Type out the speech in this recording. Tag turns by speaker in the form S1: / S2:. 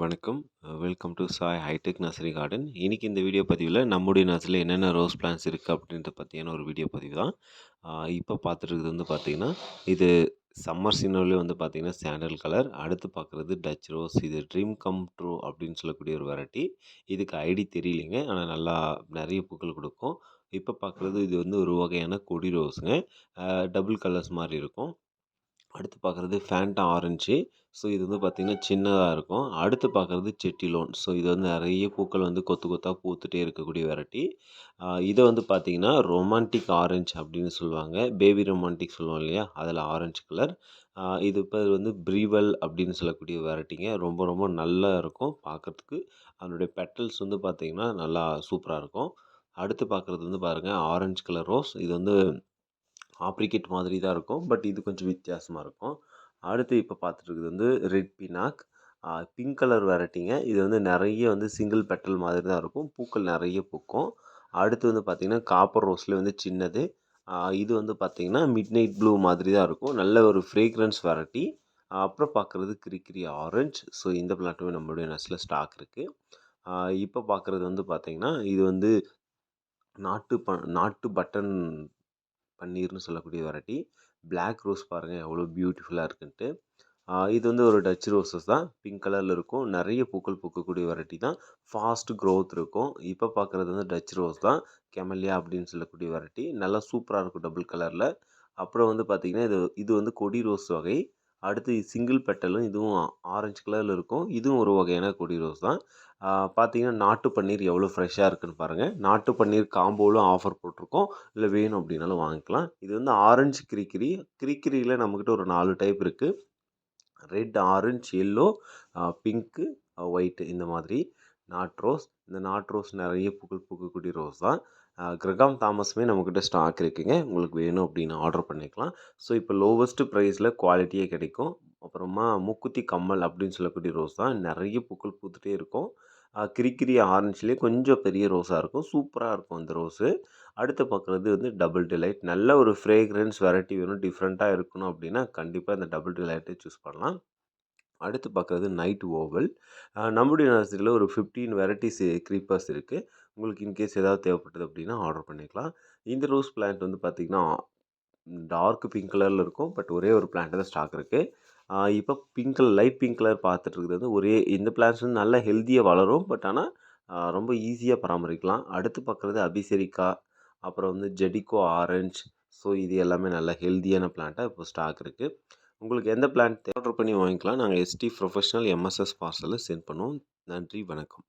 S1: வணக்கம். Welcome to Sai hi tech nursery garden இன்றைக்கி இந்த வீடியோ பதிவில் நம்முடைய நர்சரியில் என்னென்ன ரோஸ் பிளான்ஸ் இருக்குது அப்படின்றத பற்றியான ஒரு வீடியோ பதிவு தான். இப்போ பார்த்துருக்குது வந்து பார்த்திங்கன்னா இது சம்மர் சீனர்லேயே வந்து பார்த்திங்கன்னா சாண்டல் கலர் அடுத்து பார்க்குறது டச் ரோஸ் இது ட்ரீம் கம் ட்ரூ அப்படின்னு சொல்லக்கூடிய ஒரு வெரைட்டி இதுக்கு ஐடி தெரியலைங்க. ஆனால் நல்லா நிறைய பூக்கள் கொடுக்கும். இப்போ பார்க்குறது இது வந்து ஒரு வகையான கொடி ரோஸுங்க டபுள் கலர்ஸ் மாதிரி இருக்கும். அடுத்து பார்க்குறது ஃபேண்டா ஆரஞ்சு ஸோ இது வந்து பார்த்திங்கன்னா சின்னதாக இருக்கும். அடுத்து பார்க்குறது செட்டிலோன் ஸோ இது வந்து நிறைய பூக்கள் வந்து கொத்து கொத்தாக பூத்துட்டே இருக்கக்கூடிய வெரைட்டி. இதை வந்து பார்த்திங்கன்னா ரொமான்டிக் ஆரஞ்சு அப்படின்னு சொல்லுவாங்க. பேபி ரொமான்டிக் சொல்லுவோம் இல்லையா? அதில் ஆரஞ்சு கலர் இது இப்போ வந்து ப்ரீவல் அப்படின்னு சொல்லக்கூடிய வெரைட்டிங்க. ரொம்ப ரொம்ப நல்லா இருக்கும் பார்க்குறதுக்கு அதனுடைய பெட்டல்ஸ் வந்து பார்த்திங்கன்னா நல்லா சூப்பராக இருக்கும். அடுத்து பார்க்குறது வந்து பாருங்கள் ஆரஞ்சு கலர் ரோஸ் இது வந்து ஆப்ரிகேட் மாதிரி தான் இருக்கும். பட் இது கொஞ்சம் வித்தியாசமாக இருக்கும். அடுத்து இப்போ பார்த்துட்டு வந்து ரெட் பினாக். பிங்க் கலர் வெரைட்டிங்க. இது வந்து நிறைய வந்து சிங்கிள் பெட்டல் மாதிரி தான் இருக்கும். பூக்கள் நிறைய பூக்கும். அடுத்து வந்து பார்த்திங்கன்னா காப்பர் ரோஸில் வந்து சின்னது. இது வந்து பார்த்திங்கன்னா மிட் நைட் ப்ளூ மாதிரி தான் இருக்கும். நல்ல ஒரு ஃப்ரேக்ரன்ஸ் வெரைட்டி. அப்புறம் பார்க்குறது கிரிக்கிரி ஆரஞ்ச். ஸோ இந்த பிளாட்டுமே நம்மளுடைய நெஸ்ட்டில் ஸ்டாக் இருக்குது இப்போ பார்க்குறது வந்து பார்த்திங்கன்னா இது வந்து நாட்டு ப நாட்டு பட்டன் பன்னீர்னு சொல்லக்கூடிய வெரைட்டி. பிளாக் ரோஸ் பாருங்கள் எவ்வளோ பியூட்டிஃபுல்லாக இருக்குன்ட்டு. இது வந்து ஒரு டச் ரோஸஸ் தான். பிங்க் கலரில் இருக்கும். நிறைய பூக்கள் பூக்கக்கூடிய வெரைட்டி தான். ஃபாஸ்ட் க்ரோத் இருக்கும். இப்போ பார்க்குறது வந்து டச் ரோஸ் தான். கெமலியா அப்படின்னு சொல்லக்கூடிய வெரைட்டி. நல்லா சூப்பராக இருக்கும் டபுள் கலரில் அப்புறம் வந்து பார்த்திங்கன்னா இது இது வந்து கொடி ரோஸ் வகை. அடுத்து சிங்கிள் பெட்டலும் இதுவும் ஆரஞ்சு கலரில் இருக்கும். இதுவும் ஒரு வகையான கொடி ரோஸ் தான். பார்த்தீங்கன்னா நாட்டு பன்னீர் எவ்வளோ ஃப்ரெஷ்ஷாக இருக்குதுன்னு பாருங்கள் நாட்டு பன்னீர் காம்போவிலும் ஆஃபர் போட்டிருக்கோம். இல்லை வேணும் அப்படின்னாலும் வாங்கிக்கலாம். இது வந்து ஆரஞ்சு கிரிக்கிரி. கிரிக்கிரியில் நம்மக்கிட்ட ஒரு நாலு டைப் இருக்குது red orange yellow pink white இந்த மாதிரி. Not rose. இந்த நாட் ரோஸ் நிறைய பூக்கள் பூக்கக்கூடிய ரோஸ் தான். கிரகாம் தாமஸுமே நம்மக்கிட்ட ஸ்டாக் இருக்குங்க. உங்களுக்கு வேணும் அப்படின்னு ஆர்டர் பண்ணிக்கலாம். ஸோ இப்போ லோவஸ்ட்டு ப்ரைஸில் குவாலிட்டியே கிடைக்கும். அப்புறமா மூக்குத்தி கம்மல் அப்படின்னு சொல்லக்கூடிய ரோஸ் தான். நிறைய பூக்கள் பூத்துட்டே இருக்கும். கிரிக்கிரி ஆரஞ்சுலேயே கொஞ்சம் பெரிய ரோஸாக இருக்கும். சூப்பராக இருக்கும் அந்த ரோஸு. அடுத்து பார்க்குறது வந்து டபுள் டிலைட். நல்ல ஒரு ஃப்ரேக்ரன்ஸ் வெரைட்டி வேணும். டிஃப்ரெண்ட்டாக இருக்கணும் அப்படின்னா கண்டிப்பாக இந்த டபுள் டிலைட்டை சூஸ் பண்ணலாம். அடுத்து பார்க்குறது நைட் ஓவல் நம்முடைய நர்சரியில் ஒரு ஃபிஃப்டீன் வெரைட்டிஸ் க்ரீப்பர்ஸ் இருக்குது உங்களுக்கு இன்கேஸ் ஏதாவது தேவைப்பட்டது அப்படின்னா ஆர்டர் பண்ணிக்கலாம். இந்த ரோஸ் பிளான்ட் வந்து பார்த்திங்கன்னா டார்க் பிங்க் கலரில் இருக்கும். பட் ஒரே ஒரு பிளான்ட் தான் ஸ்டாக் இருக்குது இப்போ pink colour light pink colour பார்த்துட்டு வந்து ஒரே இந்த பிளான்ஸ் வந்து நல்லா ஹெல்த்தியாக வளரும். பட் ஆனால் ரொம்ப ஈஸியாக பராமரிக்கலாம். அடுத்து பார்க்குறது அபிசரிக்கா அப்புறம் வந்து ஜெடிகோ ஆரஞ்ச் ஸோ இது எல்லாமே நல்ல ஹெல்த்தியான பிளான்ட்டாக இப்போ ஸ்டாக் இருக்குது உங்களுக்கு எந்த பிளான் ஆர்டர் பண்ணி வாங்கிக்கலாம். நாங்கள் எஸ்டி ப்ரொஃபஷனல் எம்எஸ்எஸ் பார்சலில் சென்ட் பண்ணுவோம். நன்றி வணக்கம்.